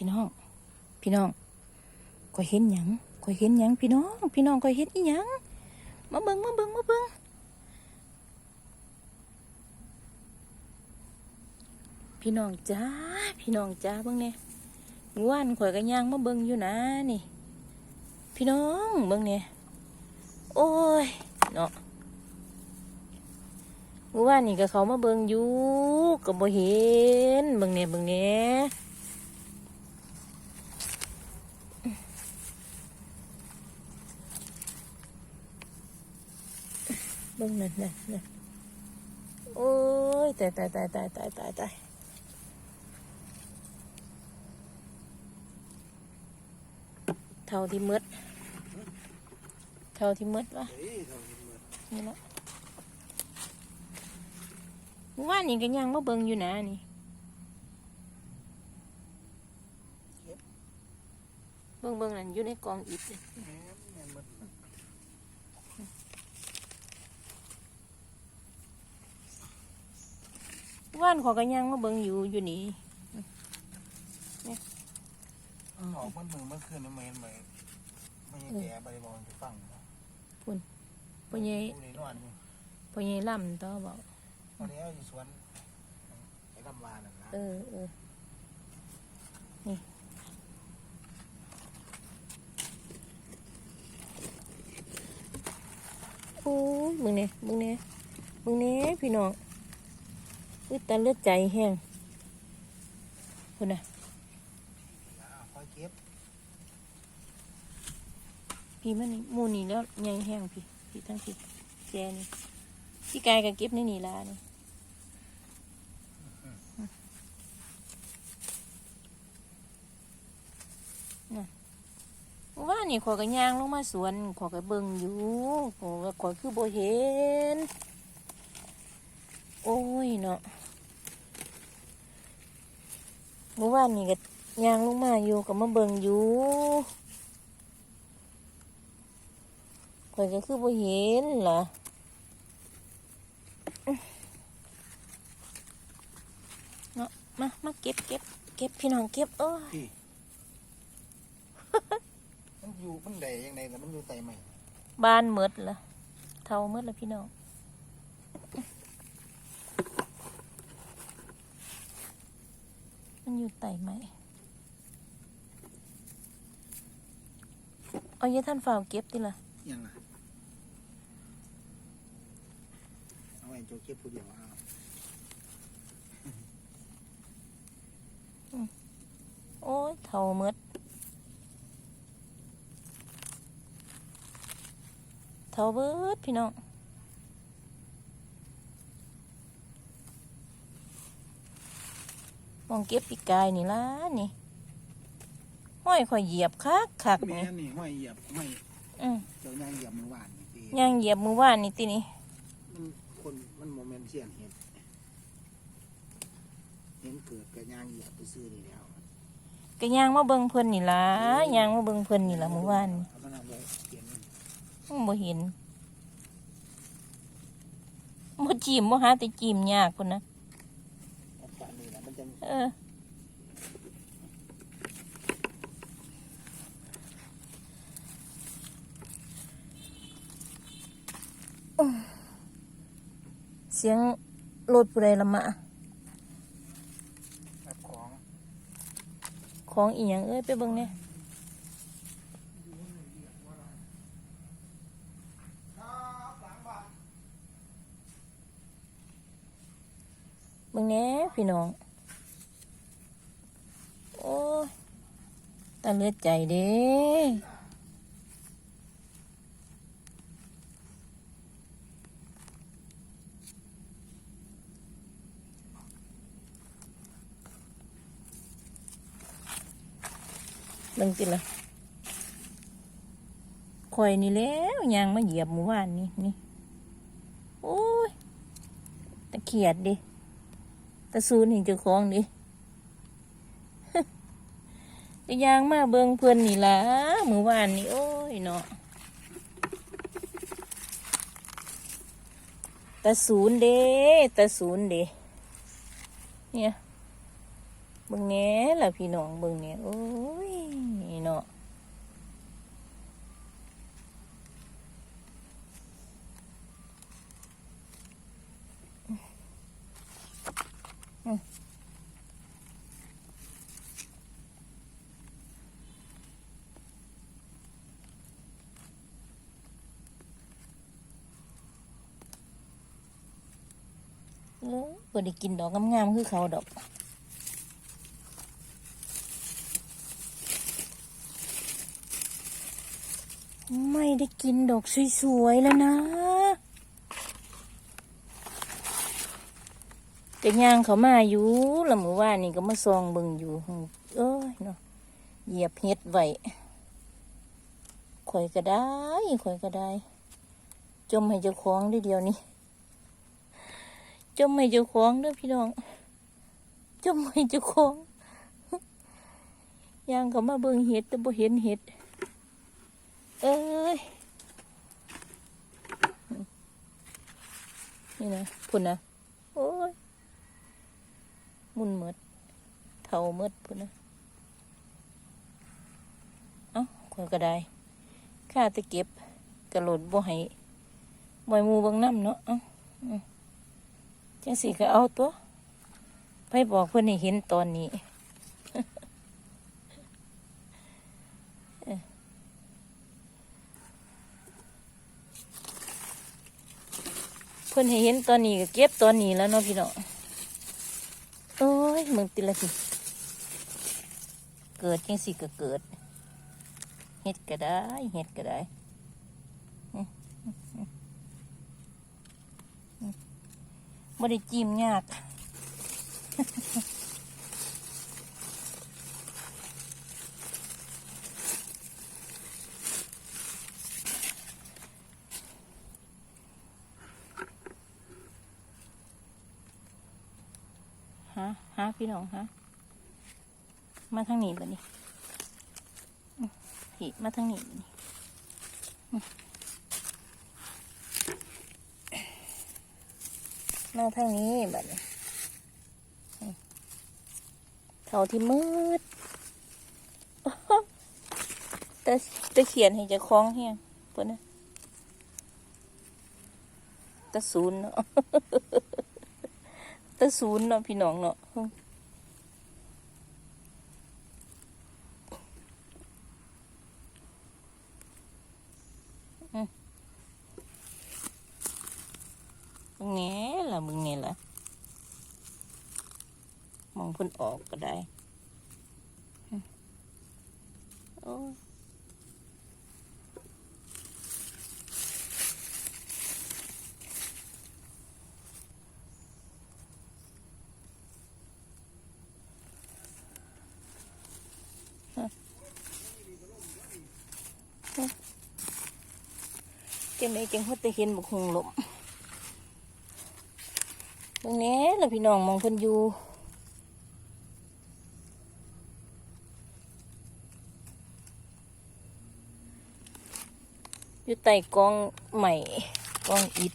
พี่น้อง พี่น้องก็เห็นหยังก็เห็นหยังพี่น้อง พี่น้องก็เห็นอีหยังมาเบิ่งมาเบิ่งมาเบิ่งพี่น้องจ้าพี่น้องจ้าเบิ่งเนี่ยว่านข่อยก็ย่างมาเบิ่งอยู่นะนี่ พี่น้องเบิ่งเนี่ยโอ้ยเนาะว่านนี่ก็เขามาเบิ่งอยู่ก็บ่เห็นเบิ่งเนี่ยเบิ่งเนี่ย เบิ่งนั่นนั่นนั่นโอ้ยตายตายตายตายตายตายตายเท่าที่มืดเท่าที่มืดวะเฮ้ยเราเห็นหมดนี่ละว่านี่ก็ยังมาเบิ่งอยู่นะนี่เบิ่งเบิ่งนั่นอยู่ในกองอิฐนี่ แม่นแม่นหมด ว่านเขอก็ยังมาเบิ่งอยู่อยู่นี่ออกมันมือเมื่อคืนนี่ไม่เห็นไหมไม่ใช่แก่บริบอลจะฟังเนาะพ่อใหญ่ผู้ใดนอนอยู่พ่อใหญ่ล่ำต่อบอกตอนนี้อยู่สวนไอ้ลำวานนั่นนะเออเออนี่โอ้ยมึงเนี่ยมึงเนี่ยมึงเนี่ยพี่น้อง อุ้ยตาเลือดใจแห้งคุณน่ะอ่าคอยเก็บพี่มันนี่หมูนี่แล้วใหญ่แห้งพี่พี่ทั้งพี่แกนี่พี่กายก็เก็บในนี่ละนี่น่ะว่านี่ขอยก็ย่างลงมาสวนขอยก็เบิ่งอยู่ขอยก็ขอยคือบ่เห็น โอ้ยเนาะ เมื่อวานนี่ก็ย่างลงมาอยู่ก็มาเบิ่งอยู่ข่อยก็คือบ่เห็นล่ะเนาะมามาเก็บเก็บเก็บพี่น้องเก็บเอ้ยพี่มันอยู่มันใดยังไงแต่มันอยู่ไตใหม่บานหมดละเท่าหมดละพี่น้อง มันอยู่ไต่ไหมเอาเยอะท่านฝ่าวเก็บดิล่ะยังล่ะเอาไว้โจกเก็บผู้เดียวเอาโอ้ยเท่าหมดเท่าเบิดพี่น้อง มองเก็บปีกายนี่ล่ะนี่ห้อยข่อยเหยียบคักคักแม่นี่นนี่ห้อยเหยียบห้อยอืมเจ้ายางเหยียบมือวานนี่ตีย่างเหยียบมือว่านนี่ตินี่มันคนมันโมเมนต์เสียนเห็นเห็นเกิดกับยางเหยียบไปซื้อนี่แล้วก็ย่างมาเบิ่งเพิ่นนี่ล่ะย่างมาเบิ่งเพิ่นนี่ล่ะมือว่านนี่เอามันเอาไว้เขียนอืมบ่เห็นบ่จีมบ่หาแต่จีมยากพุ่นนะ เอาฝานี่แหละมันจะ เออ เสียงรถผู้ใดละมาแบบของ ของอีหยังเอ้ย ไปเบิ่งเนี่ยเบิ่งแหน่พี่น้อง โอ้ยาเลือดใจเด้เบิ่งจิละข่อยนี่แล้วยางมาเหยียบหมู่บ้านนี่นี่โอ้ยตะเขียดดิตะซูนเห็นเจ้าของดิ จะยางมาเบิงเพื่อนนี่ละมือวานนี่โอ้ยเนาะตะศูนย์เด้ตะศูนย์เด้เนี่ยเบิ่งแง่ละพี่น้องเบิ่งเนี่ยโอ้ยเนาะ่ได้กินดอกงามๆคือเขาดอกไม่ได้กินดอกสวยๆแล้วนะก็ย่างเขามาอยู่ละหมู่ว่านี่ก็มาซองเบิ่งอยู่เอ้ยเนาะเหยียบเฮ็ดไว้ข่อยก็ได้ข่อยก็ได้ จมให้เจ้าของได้เดียวนี้ จมให้เจ้าของเด้อพี่น้องจมให้เจ้าของย่างเขามาเบิ่งเฮ็ดแต่บ่เห็นเฮ็ด เอ้ยนี่นะพุ่นนะโอ้ยมุนหมดเท่าหมดพุ่นนะเอ้าคนก็ได้ข้าจะเก็บกระโหลดบ่ให้บ่ให้หมูเบางน้ำเนาะเอ้า จังสีก็เอาตัวไปบอกเพื่อนให้เห็นตอนนี้เพิ่อนให้เห็นตอนนี้ก็เก็บตอนนี้แล้วเนาะพี่น้องโอ้ยมึงติละสิเกิดจังสิก็เกิดเฮ็ดก็ได้เฮ็ดก็ได้อืมอืมอืมอืม บ่ได้จิ้มยาก ฮะ ฮะ พี่น้องฮะ มาทางนี้บ่นี่ พี่ มาทางนี้บ่นี่ อืมมาทางนี้แบบนี้เท่าที่มืดแต่แต่เขียนให้จะคล้องเฮียงเพิ่นนะแตะศูนย์เนาะแตะศูนย์เนาะพี่น้องเนาะอืมอืมมึงแง่ล่ะมึงแง่ล่ะมอง เพิ่นออกก็ได้อืมโอ้จังไดจังฮอดแต่เห็นบักฮงหลมตรงนี้ล่ะพี่น้องมองเพิ่นอยู่ อยู่ใต้กองใหม่กองอิฐ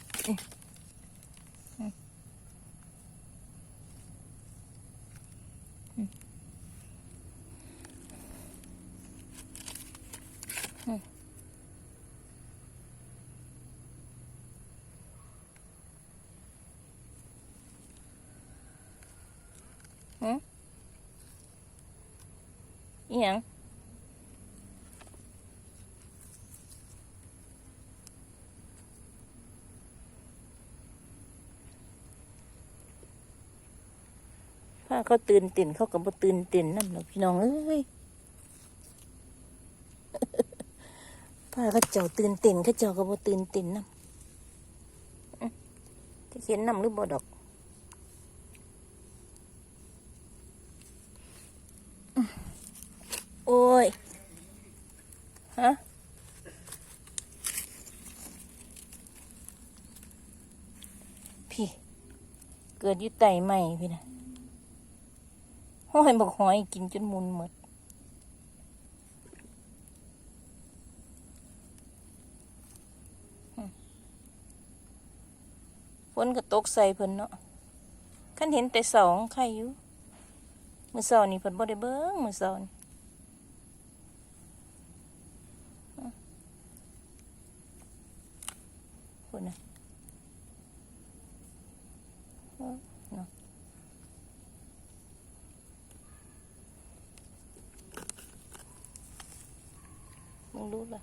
ถ้าเขาตื่นเต้นเขาก็บ่ตื่นเต้นนั่นหรอพี่น้องเอ้ยถ้าเขาเจ้าตื่นเต้นเขาเจ้าก็บ่ตื่นเต้นนำจะเขียนนำหรือบ่ดอกโอ้ย ฮะพี่ เกิดอยู่ไตใหม่พี่นะ ห้อยบอกหอยกินจนมุนหมดฝนก็ตกใส่เพิ่นเนาะขันเห็นแต่สองใครอยู่มือเช้านี่เพิ่นบ่ได้เบิ่งมือเช้านี่พุ่นน่ะเออเนาะ มึงรู้ละ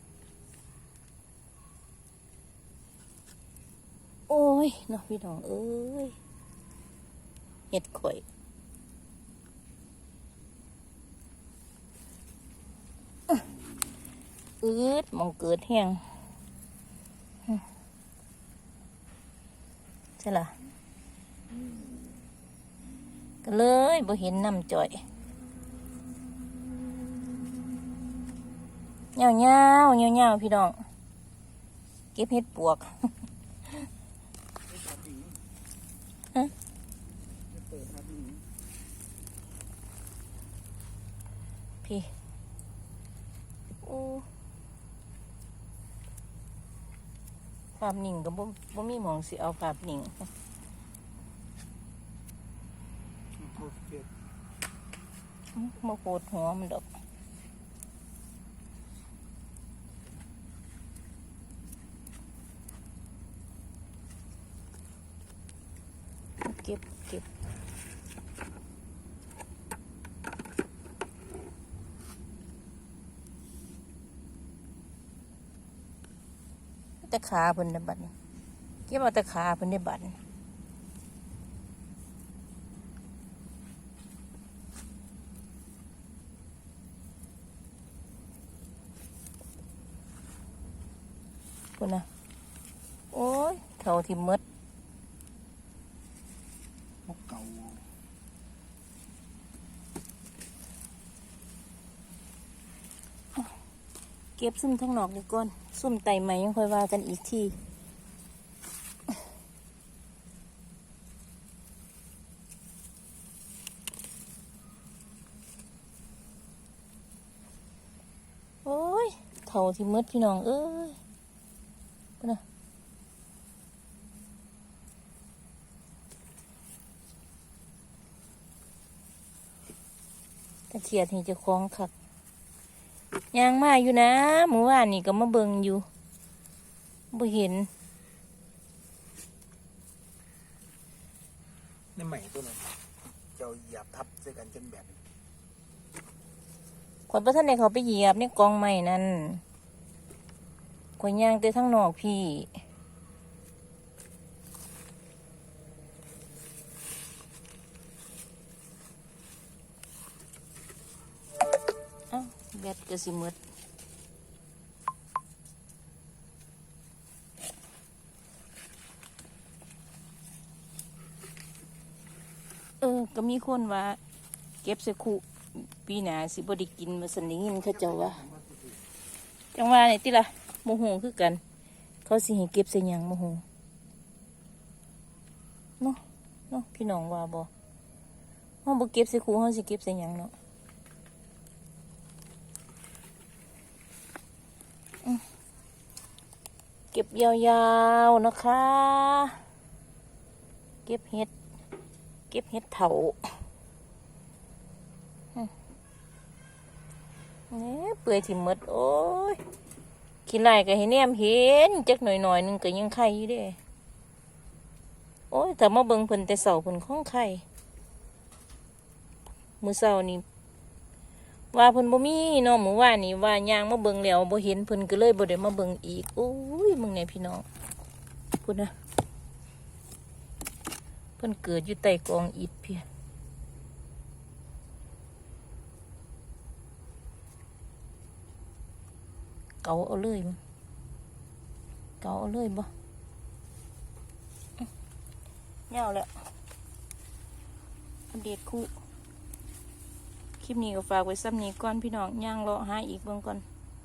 โอ้ยเนาะพี่น้องเอ้ยเห็ดข่อยอืดมองเกิดแห้งใช่ล่ะก็เลยบ่เห็นน้ำจ่อย เงาเงาเงาเงาๆพี่น้อง เก็บเห็ดปวกฮะพี่โอ้ภาพนิ่งก็บ่บ่มีหมองสิเอาภาพนิ่งมาปวดหัวมันดอก ก็บเก็บแต่ขาเพิ่นได้บัดนี้เก็บเอาแต่ขาเพิ่นได้บัดนี้พุ่นะโอ้ยเท่าที่มด พวกเก่า เก็บซุ่มทั้งนอกนี่ก่อนซุ่มไต่ใหม่ยังค่อยว่ากันอีกทีโอ้ยเท่าที่หมดพี่น้อง เอ้ยนะตะเขียดนี่จะคล้องคัก ยางมาอยู่นะหมู่ว่านนี่ก็มาเบิงอยู่บ่เห็นในใหม่ตัวนั้นเจ้าเหยียบทับใส่กันจนแบบข่อยบ่ทันได้เขาไปเหยียบในกองไม้นั่นข่อยย่างแต่ทั้งนอกพี่ เอ้า แบตก็สิหมดเออ ก็มีคนว่า เก็บใส่คุปีหนาสิบด้กินมาสนิงนเขาเจ้าว่าจังว่านี่ติล่ะโมโหคือกัน เขาสิให้เก็บใส่หยังโมโหเนาะเนาะพี่น้องว่าบ่เฮาบ่เก็บใส่คุเฮาสิเก็บใส่หยังเนาะอืม เก็บยาวๆนะคะ เก็บเห็ด เก็บเห็ดเถาเนี่ยเปื่อยที่หมดโอ้ยขี้ไล่ก็ให้แนมเห็นจักหน่อยหน่อยๆนึงก็ยังไข่อยู่เด้โอ้ยแต่มาเบิ่งเพิ่นแต่เสาเพิ่นของไข่มือเช้านี่ ว่าเพิ่นบ่มีเนาะมื้อวานี่ว่าย่างมาเบิ่งแล้วบ่เห็นเพิ่นก็เลยบ่ได้มาเบิ่งอีกโอ้ยมึงเนี่ยพี่น้องพุ่นนะเพิ่นเกิดอยู่ใต้กองอิฐเพียเกาเอาเลยเกาเอาเลยบ่อื้อเงาแล้วอัปเดตคู่ ลิปนี้ก็ฝากไว้ซ้ำนี้ก่อนพี่น้องย่างรอหาอีกเบื้องก่อน